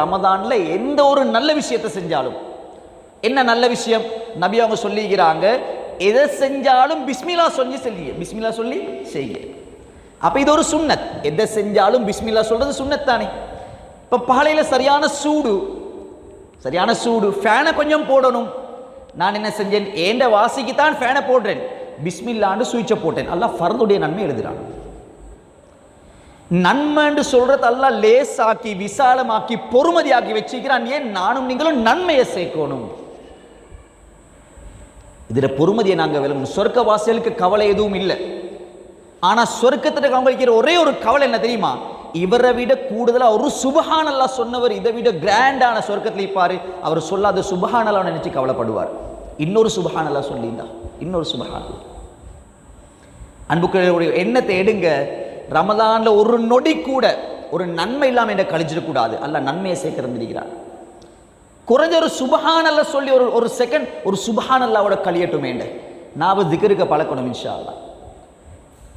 ரமதானில் எந்த ஒரு நல்ல விஷயத்தை செஞ்சாலும். என்ன நல்ல விஷயம்? நபி அவங்க சொல்லிக்கிறாங்க எதை செஞ்சாலும் பிஸ்மிலா சொல்லி செய்ய பிஸ்மிலா சொல்லி செய்ய அப்போ இது ஒரு சுண்ணத். எதை செஞ்சாலும் பிஸ்மில்லா சொல்றது சுண்ணத் தானே. இப்போ பாலையில் சரியான சூடு சரியான சூடு ஃபேனை கொஞ்சம் போடணும். நான் என்ன செஞ்சேன்? ஏண்ட வாசிக்கு தான் ஃபேனை போடுறேன். பிஸ்மில்லான்னு சுவிட்சை போட்டேன். அல்லாஹ் ஃபர்துடைய நன்மை எழுதுகிறான் நன்மைன்னு சொல்றது அல்லாஹ் லேசாக்கி விசாலமாக்கி பொறுமதியாக்கி வச்சுக்கிறான். ஏன்? நானும் நீங்களும் நன்மையை சேர்க்கணும். இதில் பொறுமதியை நாங்கள் விளங்கணும் சொர்க்க வாசலுக்கு கவலை எதுவும் இல்லை. ஆனா சொர்க்கத்தில் கவனிக்கிற ஒரே ஒரு கவலை என்ன தெரியுமா? இவரை விட கூடுதலா ஒரு சுபஹானல்லா சொன்னவர் இதை விட கிராண்டான சொர்க்கத்தில் இருப்பாரு அவர் சொல்லாத சுபஹானல்லா நினைச்சு கவலைப்படுவார். இன்னொரு சுபஹானல்லா சொல்லியிருந்தா இன்னொரு சுபஹானல்லா. அன்புக்குரிய எண்ணத்தை எடுங்க. ரமதான்ல ஒரு நொடி கூட ஒரு நன்மை இல்லாம என்ன கழிச்சிடக்கூடாது அல்ல நன்மையை சேர்க்கிறந்திருக்கிறார் குறைஞ்ச ஒரு சுபஹானல்ல சொல்லி ஒரு ஒரு செகண்ட் ஒரு சுபஹானல்லாவோட கழியட்டுமேண்ட நாவ திகருக்க பழக்கணும் இன்ஷா அல்லா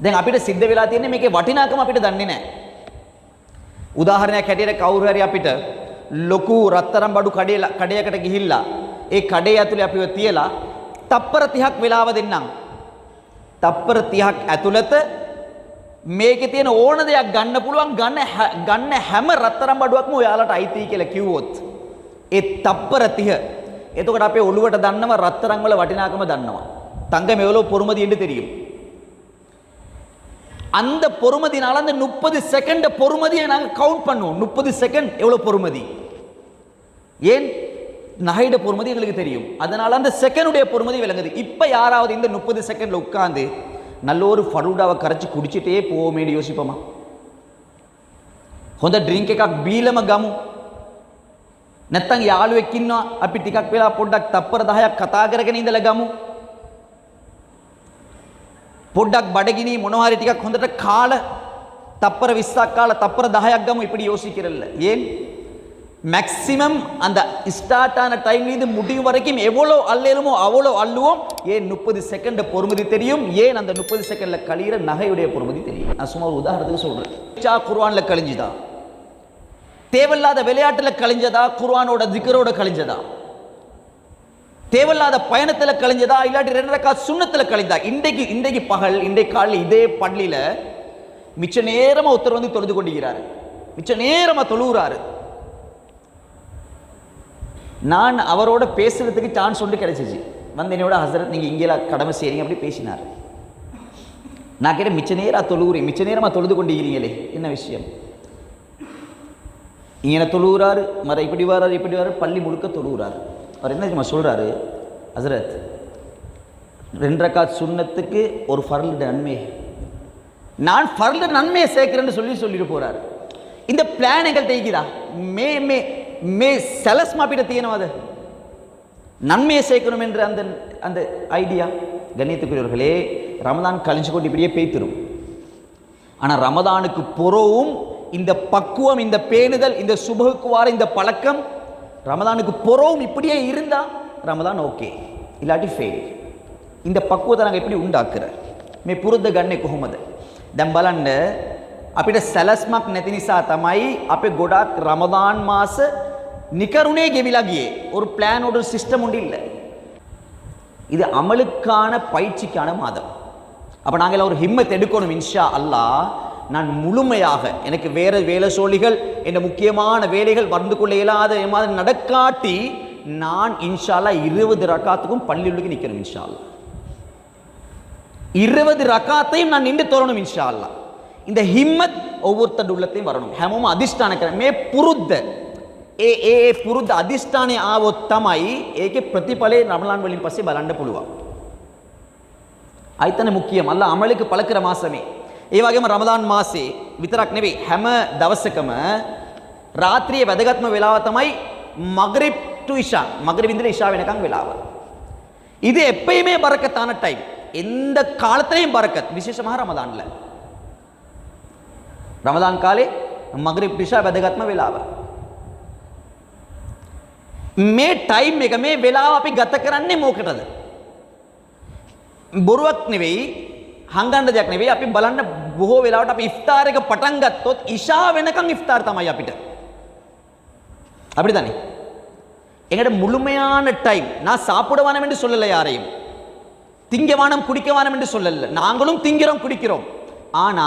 දැන් අපිට සිද්ධ වෙලා තියෙන්නේ මේකේ වටිනාකම අපිට දන්නේ නැහැ. උදාහරණයක් හැටියට කවුරු හරි අපිට ලොකු රත්තරන් බඩු කඩේ කඩයකට ගිහිල්ලා ඒ කඩේ ඇතුලේ අපිව තියලා තප්පර 30ක් වෙලාව දෙන්නම්. තප්පර 30ක් ඇතුළත මේකේ තියෙන ඕන දෙයක් ගන්න පුළුවන් ගන්න හැ- ගන්න හැම රත්තරන් බඩුවක්ම ඔයාලට අයිතියි කියලා කිව්වොත් ඒ තප්පර 30 එතකොට අපේ ඔළුවට දන්නවා රත්තරන් වල වටිනාකම දන්නවා. தங்கம் எவ்வளவு பொறுமதி என்று தெரியும் அந்த பொறுமதினால அந்த முப்பது செகண்ட் பொறுமதியை நாங்கள் கவுண்ட் பண்ணுவோம் முப்பது செகண்ட் எவ்வளவு பொறுமதி ஏன் நகையிட பொறுமதி எங்களுக்கு தெரியும் அதனால அந்த செகண்டுடைய பொறுமதி விளங்குது இப்ப யாராவது இந்த முப்பது செகண்ட்ல உட்கார்ந்து நல்ல ஒரு ஃபலூடாவை கரைச்சி குடிச்சிட்டே போவோமேனு யோசிப்போமா හොඳ ඩ්‍රින්ක් එකක් බීලම ගමු නැත්තම් යාළුවෙක් ඉන්නවා අපි ටිකක් වෙලා පොඩ්ඩක් තප්පර 10ක් කතා කරගෙන ඉඳලා ගමු පොඩ්ඩක් බඩගිනි මොනවා හරි ටිකක් හොඳට කාලා තප්පර 20ක් කාලා තප්පර 10ක් ගමු இப்படி யோசிக்கிறல்ல ஏன் மேக்சிமம் அந்த ஸ்டார்ட் ஆன டைம்லேருந்து முடியும் வரைக்கும் எவ்வளோ அல்லலுமோ அவ்வளோ அள்ளுவோம். ஏன் முப்பது செகண்ட் பொறுமதி தெரியும்? ஏன் அந்த முப்பது செகண்டில் கழிகிற நகையுடைய பொறுமதி தெரியும்? நான் சும்மா ஒரு உதாரணத்துக்கு சொல்கிறேன் சா குர்வானில் கழிஞ்சுதா? தேவையில்லாத விளையாட்டில் கழிஞ்சதா? குர்வானோட திக்கரோட கழிஞ்சதா? தேவையில்லாத பயணத்தில் கழிஞ்சதா? இல்லாட்டி ரெண்டு ரக்கா சுண்ணத்தில் கழிந்தா இன்றைக்கு இன்றைக்கு பகல் இன்றைக்கு காலையில் இதே பள்ளியில் மிச்ச நேரமாக ஒருத்தர் வந்து தொழுது கொண்டிருக்கிறார். மிச்ச நேரமாக தொழுகிறாரு நான் அவரோட பேசுறதுக்கு சான்ஸ் ஒன்று கிடைச்சிச்சு. வந்து என்னோட ஹசரத் நீங்கள் இங்கேலாம் கடமை செய்றீங்க அப்படி பேசினார். நான் கேட்டேன் மிச்ச நேரம் தொழுகுறேன் மிச்ச நேரமாக தொழுது கொண்டிருக்கிறீங்களே என்ன விஷயம்? இங்கே தொழுகிறாரு மர இப்படி வராரு இப்படி வராரு பள்ளி முழுக்க தொழுகிறாரு. அவர் என்ன சொல்கிறாரு சொல்றாரு? ஹசரத் ரெண்டு சுண்ணத்துக்கு ஒரு ஃபர்ல் நன்மை. நான் ஃபர்ல நன்மையை சேர்க்கிறேன்னு சொல்லி சொல்லிட்டு போகிறார் இந்த பிளான் எங்கள்கிட்ட இருக்குதா மே மே மே මේ සැලස්ම අපිට அது? நன்மையை சேர்க்கணும் என்ற அந்த அந்த ஐடியா கண்ணியத்துக்குரியவர்களே ரமதான் கழிஞ்சு கொண்டு இப்படியே பேய்த்திரும். ஆனால் ரமதானுக்கு புறவும் இந்த பக்குவம் இந்த பேணுதல் இந்த சுபகுக்கு இந்த பழக்கம் ரமதானுக்கு புறவும் இப்படியே இருந்தால் ரமதான் ஓகே. இல்லாட்டி ஃபெயில் இந்த பக்குவத்தை நாங்கள் எப்படி உண்டாக்குற? மே පුරුද්ද ගන්නේ කොහොමද? දැන් බලන්න අපිට සැලස්මක් නැති නිසා குடாக் ரமதான் ගොඩාක් நிகருனே கெவிலாகியே ஒரு பிளான் ஒரு சிஸ்டம் ஒன்று இல்லை. இது அமலுக்கான பயிற்சிக்கான மாதம். அப்போ நாங்கள் ஒரு ஹிம்மத் எடுக்கணும் இன்ஷா அல்லா நான் முழுமையாக எனக்கு வேறு வேலை சோழிகள் என்ற முக்கியமான வேலைகள் வந்து கொள்ள இயலாத மாதிரி நடக்காட்டி நான் இன்ஷால்லா இருபது ரக்காத்துக்கும் பள்ளியுள்ளுக்கு நிற்கணும் இன்ஷால்லா இருபது ரக்காத்தையும் நான் நின்று தோறணும் இன்ஷால்லா இந்த ஹிம்மத் ஒவ்வொருத்தர் உள்ளத்தையும் வரணும். ஹெமமும் அதிர்ஷ்டான மே புருத்த ඒ ඒ පුරුද්ද අදිෂ්ඨානය ආවොත් තමයි ඒකේ ප්‍රතිඵලේ රමලාන් වලින් පස්සේ බලන්න පුළුවන්. අයිතන මුඛ්‍යම අල්ලා අමලක පළ කර මාසමේ. ඒ වගේම රමලාන් මාසේ විතරක් නෙවෙයි හැම දවසකම රාත්‍රියේ වැදගත්ම වෙලාව තමයි මග්‍රිබ් ටු ඉෂා. මග්‍රිබ් ඉඳලා ඉෂා වෙනකන් වෙලාව. இது எப்பயுமே பரக்கத்தான டைம் எந்த காலத்திலையும் பரக்கத் விசேஷமாக ரமதானில் ரமதான் காலே மகரிப் டிஷா வெதகத்ம விழாவை මේ ටයිම් එක මේ වෙලාව අපි ගත කරන්නේ මොකටද? බොරුවක් නෙවෙයි හංගන්න දෙයක් නෙවෙයි අපි බලන්න බොහෝ වෙලාවට අපි ඉෆ්තාර් එක පටන් ගත්තොත් ඉෂා වෙනකන් ඉෆ්තාර් තමයි අපිට. அப்படிதானே எங்கட முழுமையான டைம் நான் சாப்பிட வேணாம் என்று சொல்லலை யாரையும் திங்க வானம் குடிக்க வானம் என்று சொல்லல நாங்களும் திங்கிறோம் குடிக்கிறோம் ஆனா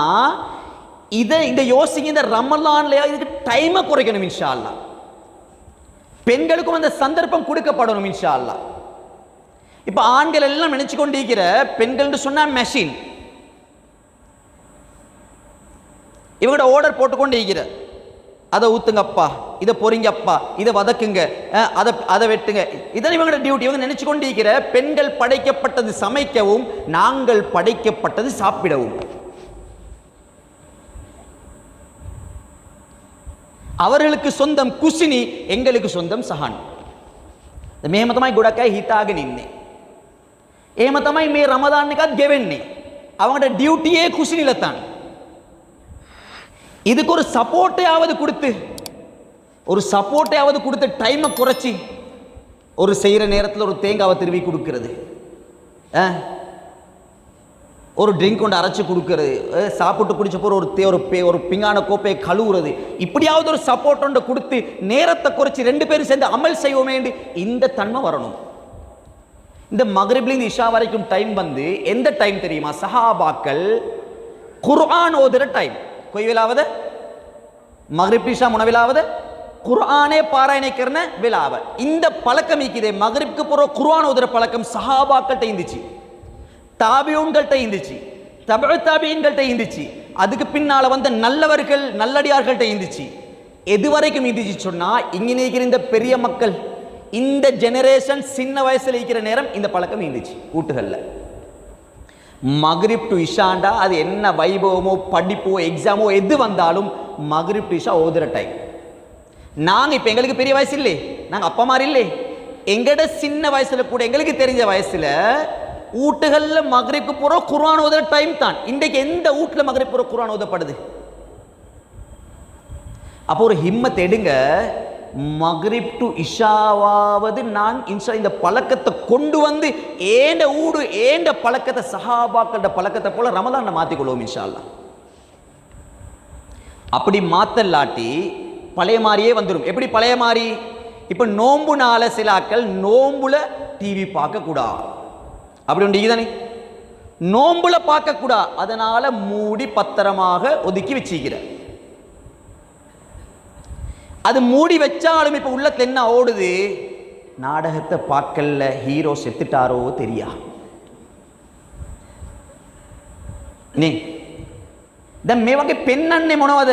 இதை இந்த யோசிங்க இந்த ரமலான்ல இதுக்கு டைமை குறைக்கணும் இன்ஷா அல்லாஹ் பெண்களுக்கும் அந்த சந்தர்ப்பம் கொடுக்கப்படணும் இன்ஷா அல்லா இப்போ ஆண்கள் எல்லாம் நினைச்சு கொண்டிருக்கிற பெண்கள் சொன்னால் மெஷின் இவங்களோட ஓர்டர் போட்டுக்கொண்டு இருக்கிற அதை ஊத்துங்கப்பா இதை பொறிங்கப்பா இதை வதக்குங்க அதை அதை வெட்டுங்க. இதான் இவங்களோட டியூட்டி இவங்க நினைச்சு கொண்டிருக்கிற பெண்கள் படைக்கப்பட்டது சமைக்கவும் நாங்கள் படைக்கப்பட்டது சாப்பிடவும். அவர்களுக்கு சொந்தம் குசினி எங்களுக்கு சொந்தம் சஹான் මේම තමයි ගොඩක් අය හිතාගෙන ඉන්නේ. එහෙම තමයි මේ රමදාන් එකත් ගෙවෙන්නේ. அவங்களோட டியூட்டியே குசினில தான் இதுக்கு ஒரு சப்போர்ட்டையாவது கொடுத்து ஒரு சப்போர்ட்டையாவது கொடுத்து டைமை குறைச்சி ஒரு செய்கிற நேரத்தில் ஒரு தேங்காவை திருவி கொடுக்கிறது ஆ? ஒரு ட்ரிங்க் கொண்டு அரைச்சி கொடுக்கறது. சாப்பிட்டு குடிச்ச போற ஒரு தே ஒரு பே ஒரு பிங்கான கோப்பையை கழுவுறது. இப்படியாவது ஒரு சப்போர்ட் ஒன்று கொடுத்து நேரத்தை குறைச்சி ரெண்டு பேரும் சேர்ந்து அமல் செய்வோமே இந்த தன்மை வரணும். இந்த மகரிப்லேருந்து இஷா வரைக்கும் டைம் வந்து எந்த டைம் தெரியுமா? சஹாபாக்கள் குர்ஆன் ஓதுற டைம் கொய்விலாவது மகரிப் இஷா உணவிலாவது குர்ஆனே பாராயணிக்கிறன விழாவை. இந்த பழக்கம் இருக்குதே மகரிப்க்கு போகிற குர்ஆன் ஓதுற பழக்கம் சஹாபாக்கள்கிட்ட இருந்துச்சு. தாபியூன்கள்கிட்ட இருந்துச்சு தபு தாபியன்கள்கிட்ட இருந்துச்சு அதுக்கு பின்னால வந்த நல்லவர்கள் நல்லடியார்கள்ட்ட இருந்துச்சு எது வரைக்கும் இருந்துச்சு சொன்னால் இங்க இருக்கிற இந்த பெரிய மக்கள் இந்த ஜெனரேஷன் சின்ன வயசுல இருக்கிற நேரம் இந்த பழக்கம் இருந்துச்சு வீட்டுகளில். மகரிப் டு இஷாண்டா அது என்ன வைபவமோ படிப்போ எக்ஸாமோ எது வந்தாலும் மகரிப் டு இஷா ஓதுற டைம் நாங்கள் இப்போ எங்களுக்கு பெரிய வயசு இல்லை. நாங்க அப்பா மாதிரி இல்லை. எங்கட சின்ன வயசுல கூட எங்களுக்கு தெரிஞ்ச வயசுல ஊட்டுகளில் மகரிப்பு புற குரான் ஓதுற டைம் தான். இன்றைக்கு எந்த வீட்டுல மகரிப்பு புற குரான் ஓதப்படுது? அப்போ ஒரு ஹிம்மத் எடுங்க. மகரிப் டு இஷாவாவது நான் இன்ஷா இந்த பழக்கத்தை கொண்டு வந்து ஏண்ட ஊடு ஏண்ட பழக்கத்தை சஹாபாக்கள பழக்கத்தை போல ரமலான்ல மாத்திக்கொள்வோம் இன்ஷா அப்படி மாத்தல்லாட்டி பழைய மாதிரியே வந்துடும் எப்படி பழைய மாதிரி இப்போ நோம்பு நாள சிலாக்கள் நோம்புல டிவி பார்க்கக்கூடாது. அப்படி ஒன்று தானே நோம்புல பார்க்கக்கூடாது அதனால மூடி பத்திரமாக ஒதுக்கி வச்சிக்கிற அது மூடி வச்சாலும் இப்போ உள்ளத்துல என்ன ஓடுது நாடகத்தை பார்க்கல ஹீரோ செத்துட்டாரோ தெரியா நீ දැන් මේ වගේ පෙන්වන්නේ මොනවද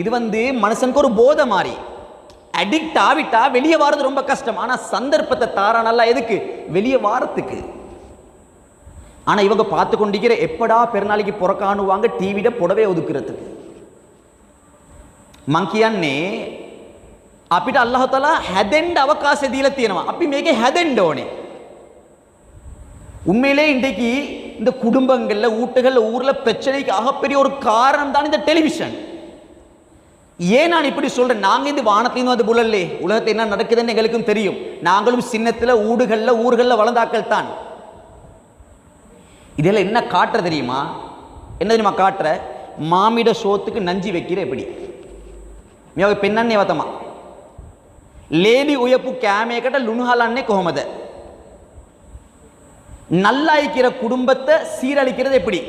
இது வந்து மனுஷனுக்கு ஒரு போதை மாதிரி அடிக்ட் ஆவிட்டா வெளியே வாரது ரொம்ப கஷ்டம் ஆனா சந்தர்ப்பத்தை தாரா நல்லா எதுக்கு வெளியே வாரத்துக்கு ஆனா இவங்க பார்த்து கொண்டிருக்கிற எப்படா பெருநாளைக்கு புறக்காணுவாங்க டிவிட புடவே ஒதுக்குறதுக்கு මං කියන්නේ අපිට අල්ලාහ් තාලා හැදෙන්න අවකාශය දීලා තියෙනවා. අපි මේකේ හැදෙන්න ඕනේ. உண்மையிலே இன்றைக்கு இந்த குடும்பங்கள்ல வீட்டுகள்ல ஊர்ல பிரச்சனைக்கு ஆகப்பெரிய ஒரு காரணம் தான் இந்த டெலிவிஷன் ஏன் நான் இப்படி சொல்றேன் நாங்க இந்த வானத்திலிருந்து வந்து புலல்லே உலகத்தில் என்ன நடக்குதுன்னு எங்களுக்கும் தெரியும் நாங்களும் சின்னத்துல ஊடுகள்ல ஊர்கள்ல வளர்ந்தாக்கள் தான் இதில் என்ன காட்டுற தெரியுமா? என்ன தெரியுமா காட்டுற? மாமிட சோத்துக்கு நஞ்சி வைக்கிற எப்படி? மியாக பெண்ணே வத்தமா லேடி உயப்பு கேமேக்கட்ட லுணுஹாலான்னே கோமத நல்லாய்க்கிற குடும்பத்தை சீரழிக்கிறது எப்படி?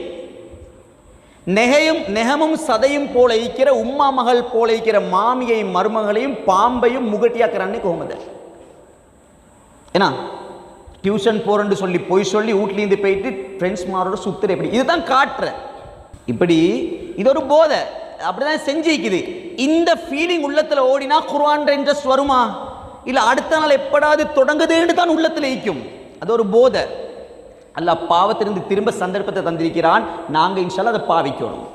நெகையும் நெகமும் சதையும் போல ஈக்கிற உம்மா மகள் போல ஈக்கிற மாமியையும் மருமகளையும் பாம்பையும் முகட்டியாக்குறான்னு கோமத ஏன்னா டியூஷன் போறேன்னு சொல்லி பொய் சொல்லி வீட்லேருந்து போயிட்டு ஃப்ரெண்ட்ஸ் மாரோட சுத்துற எப்படி இதுதான் காட்டுற. இப்படி இது ஒரு போதை. அப்படிதான் செஞ்சிக்குது இந்த ஃபீலிங் உள்ளத்தில் ஓடினா குர்வான்ற இன்ட்ரெஸ்ட் வருமா? இல்லை அடுத்த நாள் எப்படாது தொடங்குதுன்னு தான் உள்ளத்தில் ஈக்கும் அது ஒரு போதை. அல்ல பாவத்திலிருந்து திரும்ப சந்தர்ப்பத்தை தந்திருக்கிறான். நாங்கள் இன்ஷால்லா அதை பாவிக்கணும்.